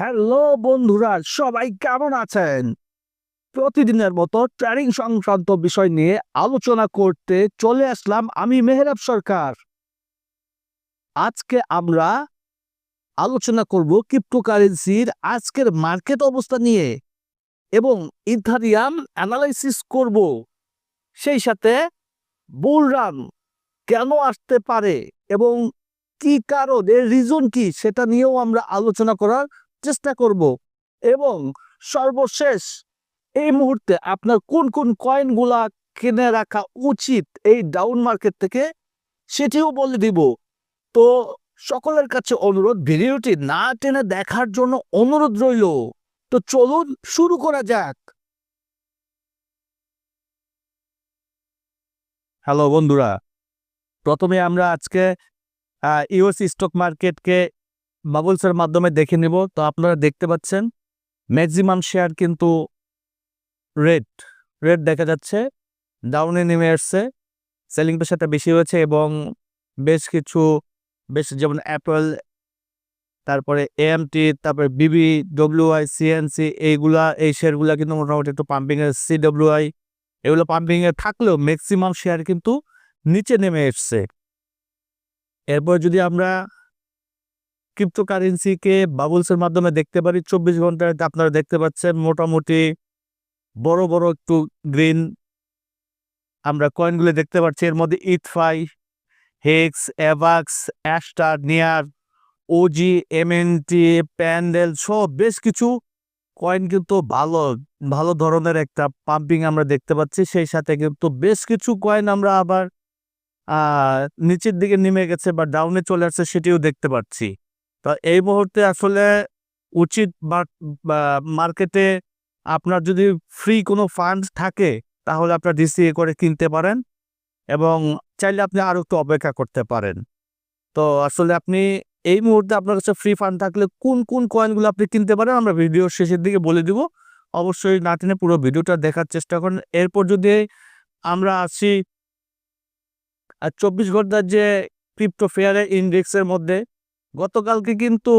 Hello বন্ধুরা, সবাই কেমন আছেন? প্রতিদিনের মতো ট্রেনিং সংক্রান্ত বিষয় নিয়ে আলোচনা করতে চলে আসলাম আমি মেহরাব সরকার। আজকে আমরা আলোচনা করব ক্রিপ্টোকারেন্সির আজকের মার্কেট অবস্থা নিয়ে এবং ইথারিয়াম অ্যানালাইসিস করব। সেই সাথে বুলরান কেন আসতে পারে এবং কি কারণ এর রিজন কি, সেটা নিয়েও আমরা আলোচনা করার চেষ্টা করব এবং সর্বশেষ এই মুহূর্তে আপনার কোন কোন কয়েনগুলা কিনে রাখা উচিত এই ডাউন মার্কেট থেকে সেটিও বলে দিব। তো সকলের কাছে অনুরোধ, ভিডিওটি না টেনে দেখার জন্য অনুরোধ রইল। তো চলুন শুরু করা যাক। হ্যালো বন্ধুরা, প্রথমে আমরা আজকে ইউএস স্টক মার্কেটকে বাবলসের মাধ্যমে দেখে নেব। তো আপনারা দেখতে পাচ্ছেন ম্যাক্সিমাম শেয়ার কিন্তু রেড রেড দেখা যাচ্ছে। ডাউনে নেমে আসছে। সেলিং প্রেশারটা বেশি হয়েছে এবং বেশ কিছু, বেশ যেমন অ্যাপল তারপরে এএমটি তারপরে বিবি ডব্লিউআই সিএনসি এইগুলা, এই শেয়ারগুলা কিন্তু মোটামুটি একটু পাম্পিংয়ে সিডব্লিউআই এগুলো পাম্পিংয়ে থাকলেও ম্যাক্সিমাম শেয়ার কিন্তু নিচে নেমে এসছে। এরপর যদি আমরা ক্রিপ্টোকারেন্সিকে বাবলসের মাধ্যমে দেখতে পারি। চব্বিশ ঘন্টায় আপনারা দেখতে পাচ্ছেন মোটামুটি বড় বড় একটু গ্রিন আমরা কয়েনগুলো দেখতে পাচ্ছি। এর মধ্যে ETHFI HEX AVAX Aster NEAR OG MNT Pendle সব বেশ কিছু কয়েন কিন্তু ভালো ভালো ধরনের একটা পাম্পিং আমরা দেখতে পাচ্ছি। সেই সাথে কিন্তু বেশ কিছু কয়েন আমরা আবার নিচের দিকে নেমে গেছে বা ডাউনে চলে আসছে সেটিও দেখতে পাচ্ছি। তো এই মুহূর্তে আসলে উচিত মার্কেটে আপনার যদি ফ্রি কোনো ফান্ড থাকে, তাহলে আপনার ডিসিএ করে কিনতে পারেন এবং চাইলে আপনি আরও একটু অপেক্ষা করতে পারেন। তো আসলে আপনি এই মুহূর্তে আপনার কাছে ফ্রি ফান্ড থাকলে কোন কোন কয়েনগুলো আপনি কিনতে পারেন আমরা ভিডিওর শেষের দিকে বলে দিব। অবশ্যই না টেনে পুরো ভিডিওটা দেখার চেষ্টা করেন। এরপর যদি আমরা আসি আর চব্বিশ ঘণ্টার যে ক্রিপ্টো ফেয়ারের ইন্ডেক্সের মধ্যে গতকালকে কিন্তু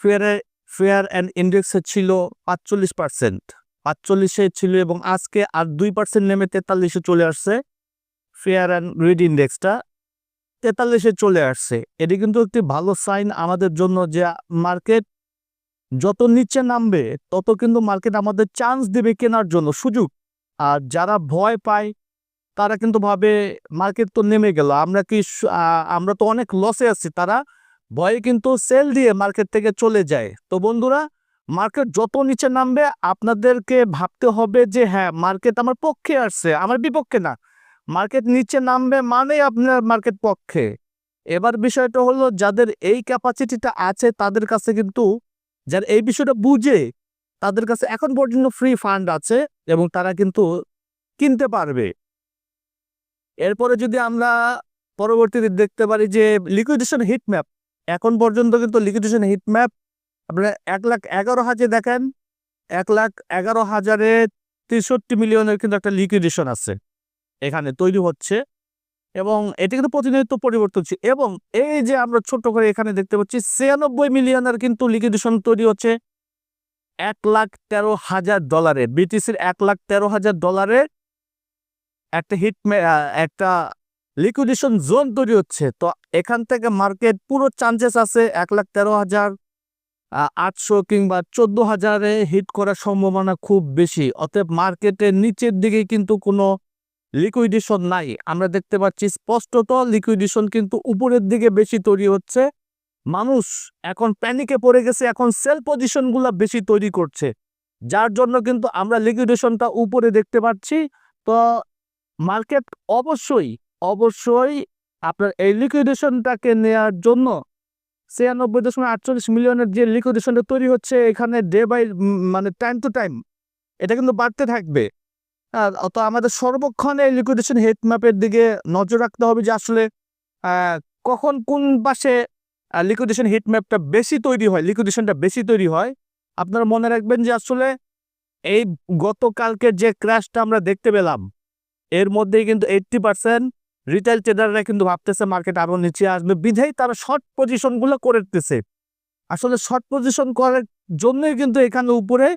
ফেয়ারে, ফেয়ার অ্যান্ড ইন্ডেক্সে ছিল পাঁচচল্লিশ পার্সেন্ট। পাঁচচল্লিশে ছিল এবং আজকে আর দুই পার্সেন্ট নেমে তেতাল্লিশে চলে আসছে। ফেয়ার অ্যান্ড রিড ইন্ডেক্সটা তেতাল্লিশে চলে আসছে। এটি কিন্তু একটি ভালো সাইন আমাদের জন্য যে মার্কেট যত নিচে নামবে, তত কিন্তু মার্কেট আমাদের চান্স দেবে কেনার জন্য সুযোগ। আর যারা ভয় পায়, তারা কিন্তু ভাবে মার্কেট তো নেমে গেল। আমরা কি আমরা তো অনেক লসে আছি, তারা ভয়ে কিন্তু সেল দিয়ে মার্কেট থেকে চলে যায়। তো বন্ধুরা, মার্কেট যত নিচে নামবে, আপনাদেরকে ভাবতে হবে যে হ্যাঁ মার্কেট আমার পক্ষে আসছে, আমার বিপক্ষে না। মার্কেট নিচে নামবে মানে আপনার মার্কেট পক্ষে। এবার বিষয়টা হলো, যাদের এই ক্যাপাসিটিটা আছে, তাদের কাছে কিন্তু, যারা এই বিষয়টা বুঝে, তাদের কাছে এখন পর্যন্ত ফ্রি ফান্ড আছে এবং তারা কিন্তু কিনতে পারবে। এরপরে যদি আমরা পরবর্তীতে দেখতে পারি যে লিকুইডেশন হিট ম্যাপ এখন পর্যন্ত কিন্তু লিকুইডেশন হিট ম্যাপ আপনারা এক লাখ এগারো হাজার দেখেন, এক লাখ এগারো হাজারে তেষট্টি মিলিয়নের কিন্তু একটা লিকুইডেশন আছে এখানে তৈরি হচ্ছে এবং এটি কিন্তু প্রতিনিয়ত পরিবর্তনশীল এবং এই যে আমরা ছোট করে এখানে দেখতে পাচ্ছি, ছিয়ানব্বই মিলিয়নের কিন্তু লিকুইডেশন তৈরি হচ্ছে এক লাখ তেরো হাজার ডলারে বিটিসির এক লাখ তেরো হাজার ডলারের একটা হিট একটা লিকুইডেশন জোন তৈরি হচ্ছে। তো এখান থেকে মার্কেট পুরো চান্সেস আছে এক লাখ তেরো হাজার আটশো কিংবা চোদ্দ হাজারে হিট করার সম্ভাবনা খুব বেশি। অতএব মার্কেটের নিচের দিকে কিন্তু কোনো লিকুইডেশন নাই। আমরা দেখতে পাচ্ছি স্পষ্টত লিকুইডেশন কিন্তু উপরের দিকে বেশি তৈরি হচ্ছে। মানুষ এখন প্যানিকে পড়ে গেছে, এখন সেল পজিশনগুলো বেশি তৈরি করছে। যার জন্য কিন্তু আমরা লিকুইডেশনটা উপরে দেখতে পাচ্ছি। তো মার্কেট অবশ্যই অবশ্যই আপনার এই লিকুইডেশনটাকে নেওয়ার জন্য ছিয়ানব্বই দশমিক আটচল্লিশ মিলিয়নের যে লিকুইডেশনটা তৈরি হচ্ছে এখানে ডে বাই মানে টাইম টু টাইম এটা কিন্তু বাড়তে থাকবে। তো আমাদের সর্বক্ষণ এই লিকুইডেশন হেড ম্যাপের দিকে নজর রাখতে হবে যে আসলে কখন কোন পাশে লিকুইডেশন হিট ম্যাপটা বেশি তৈরি হয় লিকুইডেশনটা বেশি তৈরি হয়, আপনারা মনে রাখবেন যে আসলে এই গতকালকের যে ক্র্যাশটা আমরা দেখতে পেলাম, এর মধ্যেই কিন্তু এইট্টি পার্সেন্ট রিটেল ট্রেডাররা কিন্তু ভাবতেছে মার্কেট আরও নিচে আসবে। বিধেই তারা শর্ট পজিশনগুলো করে দিতেছে। আসলে শর্ট পজিশন করার জন্যই কিন্তু এখানে উপরে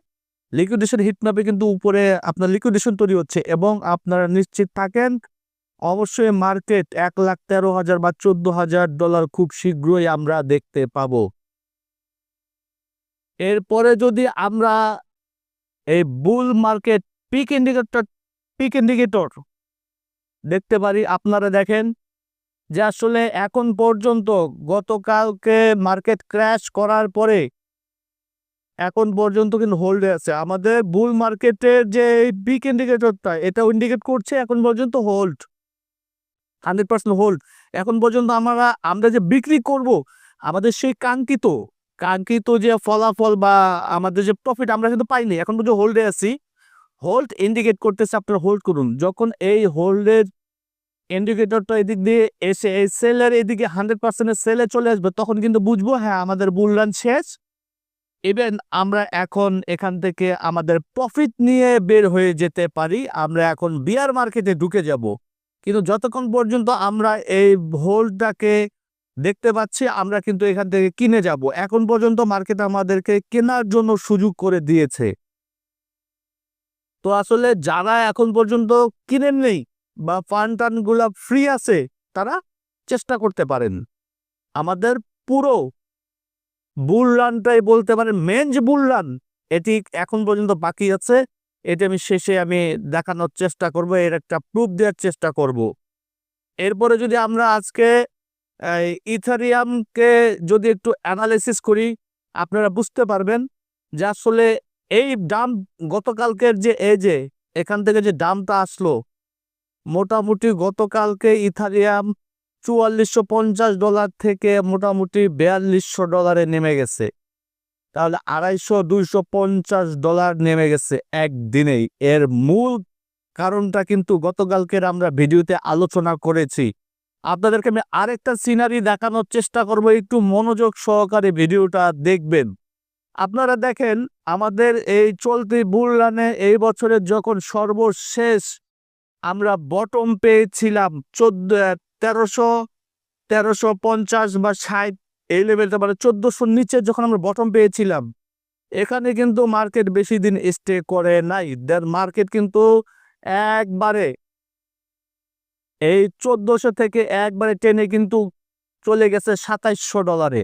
লিকুইডেশন হিট ম্যাপে কিন্তু উপরে আপনার লিকুইডেশন তৈরি হচ্ছে এবং আপনারা নিশ্চিত থাকেন, অবশ্যই মার্কেট এক লাখ তেরো হাজার বা চোদ্দ হাজার ডলার খুব শীঘ্রই আমরা দেখতে পাবো। এরপরে যদি আমরা এই bull market peak indicator peak indicator দেখতে পারি, আপনারা দেখেন যে আসলে এখন পর্যন্ত গতকালকে মার্কেট ক্র্যাশ করার পরে এখন পর্যন্ত কিন্তু হোল্ডে আছে। আমাদের বুল মার্কেটের যে পিক ইন্ডিকেটরটা এটাও ইন্ডিকেট করছে এখন পর্যন্ত হোল্ড। Hundred percent hold. এখন পর্যন্ত আমরা আমরা যে বিক্রি করব, আমাদের সেই কাঙ্ক্ষিত কাঙ্ক্ষিত যে ফলাফল বা আমাদের যে প্রফিট আমরা কিন্তু পাইনি, এখন পর্যন্ত হোল্ডে আছি। হোল্ড ইন্ডিকেট করতেছে, আপনারা হোল্ড করুন। যখন এই হোল্ডের ইন্ডিকেটরটা এদিক দিয়ে এসে, এই সেলের এদিকে হান্ড্রেড পার্সেন্টের সেলে চলে আসবে, তখন কিন্তু বুঝব হ্যাঁ আমাদের বুল রান শেষ। ইভেন আমরা এখন এখান থেকে আমাদের প্রফিট নিয়ে বের হয়ে যেতে পারি, আমরা এখন বিয়ার মার্কেটে ঢুকে যাব। কিন্তু যতক্ষণ পর্যন্ত আমরা এই হোল্ডটাকে দেখতে পাচ্ছি, আমরা কিন্তু এখান থেকে কিনে যাব। এখন পর্যন্ত মার্কেট আমাদেরকে কেনার জন্য সুযোগ করে দিয়েছে। তো আসলে যারা এখন পর্যন্ত কিনেন নেই বা ফান টানগুলা ফ্রি আছে, তারা চেষ্টা করতে পারেন। আমাদের পুরো বুল রানটাই বলতে পারেন মেন যে বুল রান এটি এখন পর্যন্ত বাকি আছে। এটি আমি শেষে আমি দেখানোর চেষ্টা করব, এর একটা প্রুফ দেওয়ার চেষ্টা করব। এরপরে যদি আমরা আজকে ইথারিয়ামকে যদি একটু অ্যানালাইসিস করি, আপনারা বুঝতে পারবেন যে আসলে এই দাম গতকালকের যে, এই যে, এখান থেকে যে দামটা আসলো, মোটামুটি গতকালকে ইথারিয়াম চুয়াল্লিশশো পঞ্চাশ ডলার থেকে মোটামুটি বিয়াল্লিশশো ডলারে নেমে গেছে। তাহলে আড়াইশো দুইশো পঞ্চাশ ডলার নেমে গেছে একদিনেই। এর মূল কারণটা কিন্তু গতকালকের আমরা ভিডিওতে আলোচনা করেছি। আপনাদেরকে আমি আরেকটা সিনারি দেখানোর চেষ্টা করব, একটু মনোযোগ সহকারে ভিডিওটা দেখবেন। আপনারা দেখেন, আমাদের এই চলতি বুল রানে এই বছরের যখন সর্বশেষ আমরা বটম পেয়েছিলাম চোদ্দ, তেরোশো তেরোশো পঞ্চাশ বা ষাট, এই লেভেলটা মানে চোদ্দোশোর নিচে যখন আমরা বটম পেয়েছিলাম, এখানে কিন্তু মার্কেট বেশি দিন স্টে করে নাই। দেন মার্কেট কিন্তু একবারে এই চোদ্দোশো থেকে একবারে টেনে কিন্তু চলে গেছে সাতাইশশো ডলারে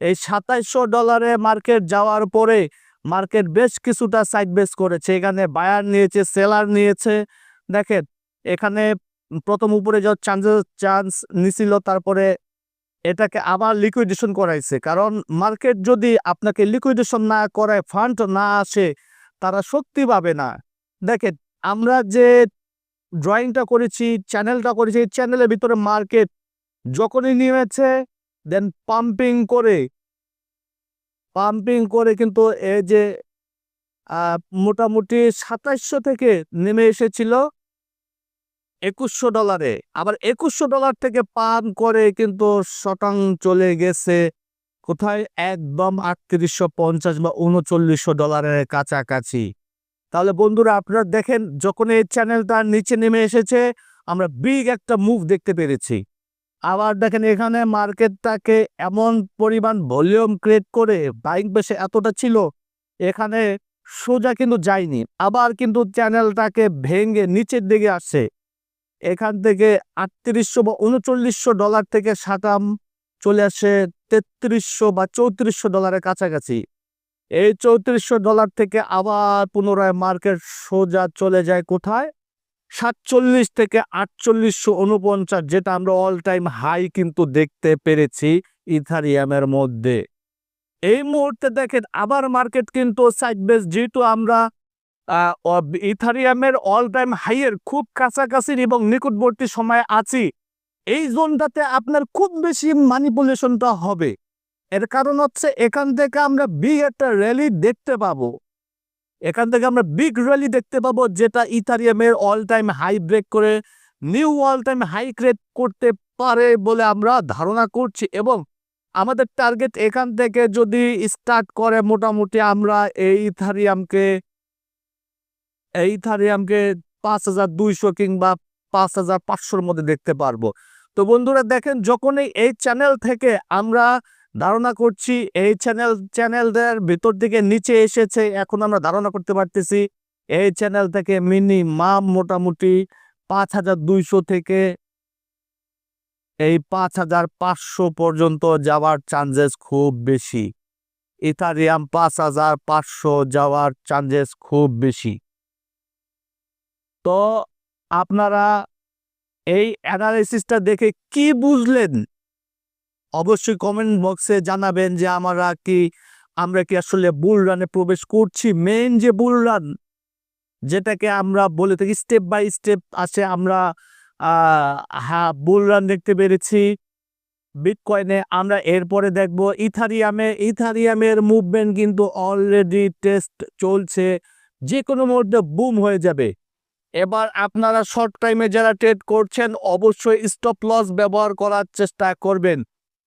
এই সাতাইশশো ডলারে মার্কেট যাওয়ার পরে মার্কেট বেশ কিছুটা সাইড বেস করেছে। এখানে বায়ার নিয়েছে সেলার নিয়েছে। দেখেন, এখানে প্রথম উপরে যাওয়ার চান্সেস চান্স নিছিল, তারপরে এটাকে আবার লিকুইডেশন করাইছে। কারণ মার্কেট যদি আপনাকে লিকুইডেশন না করায় ফান্ড না আসে, তারা শক্তি পাবে না। দেখেন, আমরা যে ড্রয়িংটা করেছি চ্যানেলটা করেছি, এই চ্যানেলের ভিতরে মার্কেট যখনই নেমেছে দেন পাম্পিং করে পাম্পিং করে কিন্তু এই যে মোটামুটি সাতাইশশো থেকে নেমে এসেছিল একুশশো ডলারে আবার একুশশো ডলার থেকে পান করে কিন্তু শটাং চলে গেছে কোথায়? একদম আটত্রিশশো পঞ্চাশ বা উনচল্লিশশো ডলারের কাছাকাছি। তাহলে বন্ধুরা আপনারা দেখেন যখন এই চ্যানেলটা নিচে নেমে এসেছে, আমরা বিগ একটা মুভ দেখতে পেরেছি। আবার দেখেন এখানে মার্কেটটাকে এমন পরিমাণ ভলিউম ক্রিয়েট করে বাইক বেশে এতটা ছিল, এখানে সোজা কিন্তু যায়নি। আবার কিন্তু চ্যানেলটাকে ভেঙে নিচের দিকে আসছে। এখান থেকে আটত্রিশশো বা উনচল্লিশশো ডলার থেকে সাতাম চলে আসে তেত্রিশশো বা চৌত্রিশশো ডলারের কাছাকাছি। এই চৌত্রিশশো ডলার থেকে আবার পুনরায় মার্কেট সোজা চলে যায় কোথায়? সাতচল্লিশ থেকে আটচল্লিশশো উনপঞ্চাশ যেটা আমরা অল টাইম হাই কিন্তু দেখতে পেরেছি ইথারিয়ামের মধ্যে। এই মুহূর্তে দেখেন, আবার মার্কেট কিন্তু সাইড বেস যেহেতু আমরা ইথারিয়ামের অল টাইম হাইয়ের খুব কাছাকাছি এবং নিকটবর্তী সময়ে আছি। এই জোনটাতে আপনার খুব বেশি মানিপুলেশনটা হবে। এর কারণ হচ্ছে এখান থেকে আমরা বিগ একটা র্যালি দেখতে পাবো। এখান থেকে আমরা বিগ র্যালি দেখতে পাবো, যেটা ইথারিয়ামের অল টাইম হাই ব্রেক করে new all time high create করতে পারে বলে আমরা ধারণা করছি এবং আমাদের টার্গেট এখান থেকে যদি স্টার্ট করে মোটামুটি আমরা এই ইথারিয়ামকে এই ইথারিয়ামকে পাঁচ হাজার দুইশো কিংবা পাঁচ হাজার পাঁচশোর মধ্যে দেখতে পারব। তো বন্ধুরা দেখেন যখনই এই চ্যানেল থেকে আমরা ধারণা করছি এই চ্যানেল চ্যানেলদের ভিতর থেকে নিচে এসেছে। এখন আমরা ধারণা করতে পারতেছি, এই চ্যানেল থেকে মিনিমাম মোটামুটি পাঁচ হাজার দুইশো থেকে এই পাঁচ হাজার পাঁচশো পর্যন্ত যাওয়ার চান্সেস খুব বেশি। ইথারিয়াম পাঁচ হাজার পাঁচশো যাওয়ার চান্সেস খুব বেশি। তো আপনারা এই অ্যানালাইসিসটা দেখে কি বুঝলেন? অবশ্যই কমেন্ট বক্সে জানাবেন যে আমরা কি আমরা কি আসলে বুল রানে প্রবেশ করছি? মেন যে বুল রান যেটাকে আমরা বলে থাকি স্টেপ বাই স্টেপ আছে, আমরা হ্যাঁ বুল রান দেখতে পেরেছি। বিটকয়েনে আমরা এরপরে দেখব ইথারিয়ামে ইথারিয়ামের মুভমেন্ট কিন্তু অলরেডি টেস্ট চলছে। যে কোনো মুহূর্তে বুম হয়ে যাবে। এবার আপনারা শর্ট টাইমে যারা ট্রেড করছেন, অবশ্যই স্টপ লস ব্যবহার করার চেষ্টা করবেন।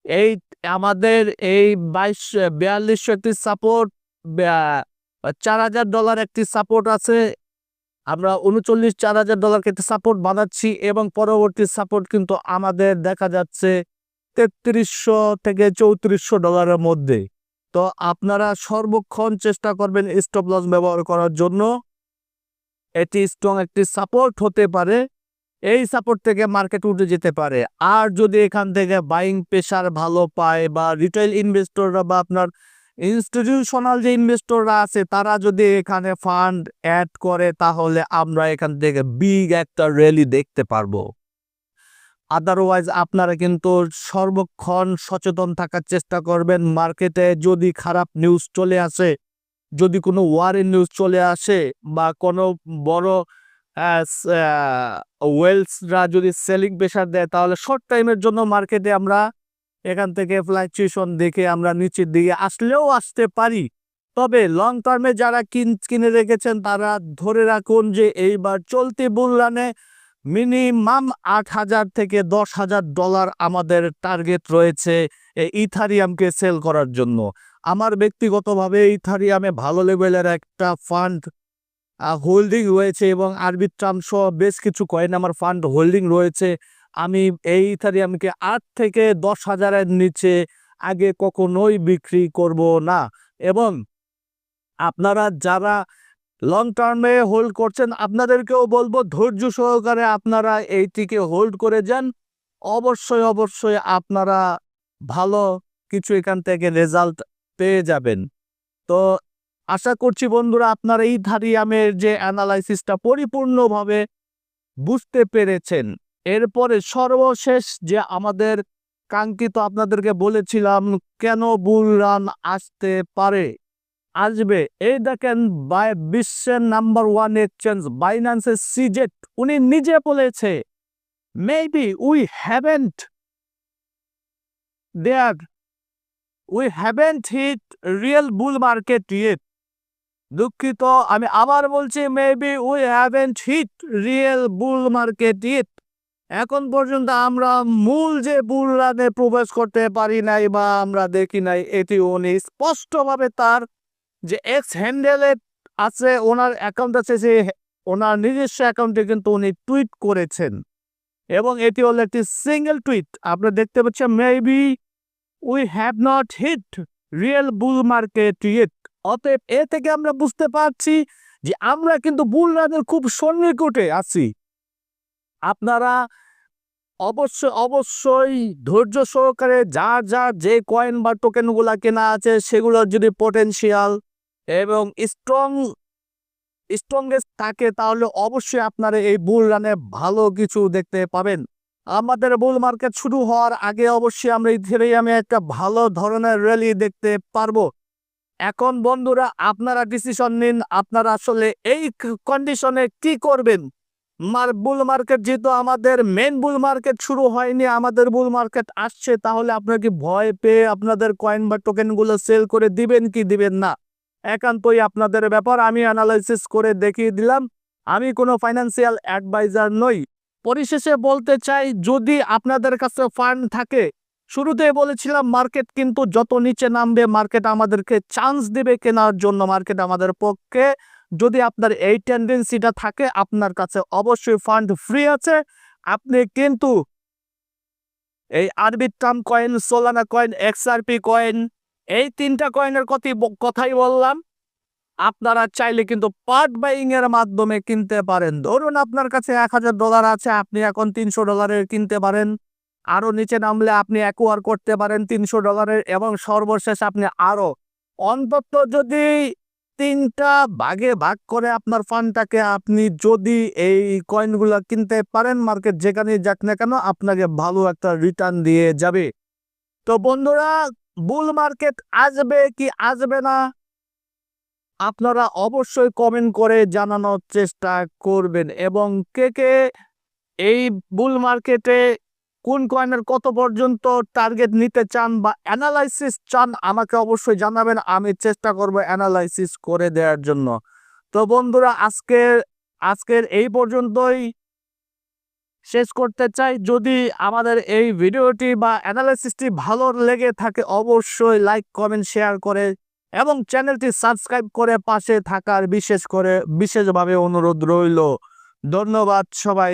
এই আমাদের এই বাইশ বিয়াল্লিশশো একটি সাপোর্ট চার হাজার ডলার একটি সাপোর্ট আছে। আমরা উনচল্লিশ, চার হাজার ডলারকে একটি সাপোর্ট বানাচ্ছি এবং পরবর্তী সাপোর্ট কিন্তু আমাদের দেখা যাচ্ছে তেত্রিশশো থেকে চৌত্রিশশো ডলারের মধ্যে। তো আপনারা সর্বক্ষণ চেষ্টা করবেন স্টপ লস ব্যবহার করার জন্য। এটি স্ট্রং একটি সাপোর্ট হতে পারে। এই সাপোর্ট থেকে মার্কেট উঠে যেতে পারে। আর যদি এখান থেকে বাইং প্রেশার ভালো পায় বা রিটেল ইনভেস্টররা বা আপনার ইনস্টিটিউশনাল যে ইনভেস্টররা আছে, তারা যদি এখানে ফান্ড অ্যাড করে, তাহলে আমরা এখান থেকে বিগ একটা র্যালি দেখতে পারব। আদারওয়াইজ আপনারা কিন্তু সর্বক্ষণ সচেতন থাকার চেষ্টা করবেন। মার্কেটে যদি খারাপ নিউজ চলে আসে, যদি কোনো ওয়ারের নিউজ চলে আসে বা কোনো বড় ওয়েলসরা যদি সেলিং প্রেশার দেয়, তাহলে শর্ট টাইমের জন্য মার্কেটে আমরা এখান থেকে ফ্লাকচুয়েশন দেখে আমরা নিচের দিকে আসলেও আসতে পারি। তবে লং টার্মে যারা কিন, কিনে রেখেছেন, তারা ধরে রাখুন যে এইবার চলতি বুলরানে মিনিমাম আট হাজার থেকে দশ হাজার ডলার আমাদের টার্গেট রয়েছে ইথারিয়ামকে সেল করার জন্য। আমার ব্যক্তিগতভাবে ইথারিয়ামে ভালো লেভেলের একটা ফান্ড হোল্ডিং রয়েছে এবং আরবিট্রাম সহ বেশ কিছু কয়েন আমার ফান্ড হোল্ডিং রয়েছে। আমি এই ইথারিয়ামকে আট থেকে দশ হাজারের নিচে আগে কখনোই বিক্রি করব না। এবং আপনারা যারা লং টার্মে হোল্ড করছেন, আপনাদেরকেও বলব ধৈর্য সহকারে আপনারা এইটিকে হোল্ড করে যান। অবশ্যই অবশ্যই আপনারা ভালো কিছু এখান থেকে রেজাল্ট পেয়ে যাবেন। তো আশা করছি বন্ধুরা আপনারা এই ধারিয়ামের যে অ্যানালাইসিসটা পরিপূর্ণভাবে বুঝতে পেরেছেন। এরপরে সর্বশেষ যে আমাদের কাঙ্ক্ষিত আপনাদেরকে বলেছিলাম, কেন বুল রান আসতে পারে? আসবে। এই দেখেন, বাই বিশ্বের নাম্বার ওয়ান এক্সচেঞ্জ বাইন্যান্সের সিজেট, উনি নিজে বলেছে maybe we haven't there we haven't hit real bull market yet দুঃখিত, আমি আবার বলছি maybe we haven't hit real bull market it এখন পর্যন্ত আমরা মূল যে বুল রানে প্রবেশ করতে পারি নাই বা আমরা দেখি নাই, এটি উনি স্পষ্টভাবে তার যে এক্স হ্যান্ডেলে আছে, ওনার অ্যাকাউন্ট আছে যে ওনার নিজস্ব অ্যাকাউন্টে কিন্তু উনি টুইট করেছেন। এবং এটি হলো একটি সিঙ্গেল টুইট আপনারা দেখতে পাচ্ছেন maybe we have not hit real bull market it অতএব এ থেকে আমরা বুঝতে পারছি যে আমরা কিন্তু বুল রানের খুব সন্নিকটে আছি। আপনারা অবশ্যই অবশ্যই ধৈর্য সহকারে যার যার যে কয়েন বা টোকেনগুলা কেনা আছে সেগুলোর যদি পটেনশিয়াল এবং স্ট্রং স্ট্রংগেস্ট থাকে, তাহলে অবশ্যই আপনারা এই বুল রানে ভালো কিছু দেখতে পাবেন। আমাদের বুল মার্কেট শুরু হওয়ার আগে অবশ্যই আমরা ইথেরিয়ামে একটা ভালো ধরনের র্যালি দেখতে পারব। এখন বন্ধুরা আপনারা ডিসিশন নিন, আপনারা আসলে এই কন্ডিশনে কি করবেন? মার বুল মার্কেট যেহেতু আমাদের মেন বুল মার্কেট শুরু হয়নি, আমাদের বুল মার্কেট আসছে, তাহলে আপনারা কি ভয় পেয়ে আপনাদের কয়েন বা টোকেনগুলো সেল করে দিবেন কি দিবেন না? একান্তই আপনাদের ব্যাপার, আমি অ্যানালাইসিস করে দেখিয়ে দিলাম। আমি কোনো ফাইন্যান্সিয়াল অ্যাডভাইজার নই। পরিশেষে বলতে চাই, যদি আপনাদের কাছে ফান্ড থাকে শুরুতে বলেছিলাম, মার্কেট কিন্তু যত নিচে নামবে, মার্কেট আমাদেরকে চান্স দেবে কেনার জন্য, মার্কেট আমাদের পক্ষে। যদি আপনার এই টেন্ডেন্সিটা থাকে, আপনার কাছে অবশ্যই ফান্ড ফ্রি আছে। আপনি কিন্তু এই Arbitrum coin Solana coin XRP coin এই তিনটা কয়েনের কথা কথাই বললাম। আপনারা চাইলে কিন্তু পার্ট বাইং এর মাধ্যমে কিনতে পারেন। ধরুন আপনার কাছে এক হাজার ডলার আছে, আপনি এখন তিনশো ডলারের কিনতে পারেন। আরও নিচে নামলে আপনি অ্যাকোয়ার করতে পারেন তিনশো ডলারের এবং সর্বশেষ আপনি আরও অন্তত যদি তিনটা ভাগে ভাগ করে আপনার ফান্ডটাকে আপনি যদি এই কয়েনগুলো কিনতে পারেন মার্কেট যেখানে যাক না কেন, আপনাকে ভালো একটা রিটার্ন দিয়ে যাবে। তো বন্ধুরা বুল মার্কেট আসবে কি আসবে না? আপনারা অবশ্যই কমেন্ট করে জানানোর চেষ্টা করবেন। এবং কে কে এই বুল মার্কেটে কোন কয়েনের কত পর্যন্ত টার্গেট নিতে চান বা অ্যানালাইসিস চান, আমাকে অবশ্যই জানাবেন। আমি চেষ্টা করব অ্যানালাইসিস করে দেওয়ার জন্য। তো বন্ধুরা আজকের আজকের এই পর্যন্তই। শেষ করতে চাই। যদি আমাদের এই ভিডিওটি বা অ্যানালাইসিসটি ভালো লেগে থাকে, অবশ্যই লাইক কমেন্ট শেয়ার করে এবং চ্যানেলটি সাবস্ক্রাইব করে পাশে থাকার বিশেষ করে, বিশেষভাবে অনুরোধ রইল। ধন্যবাদ সবাই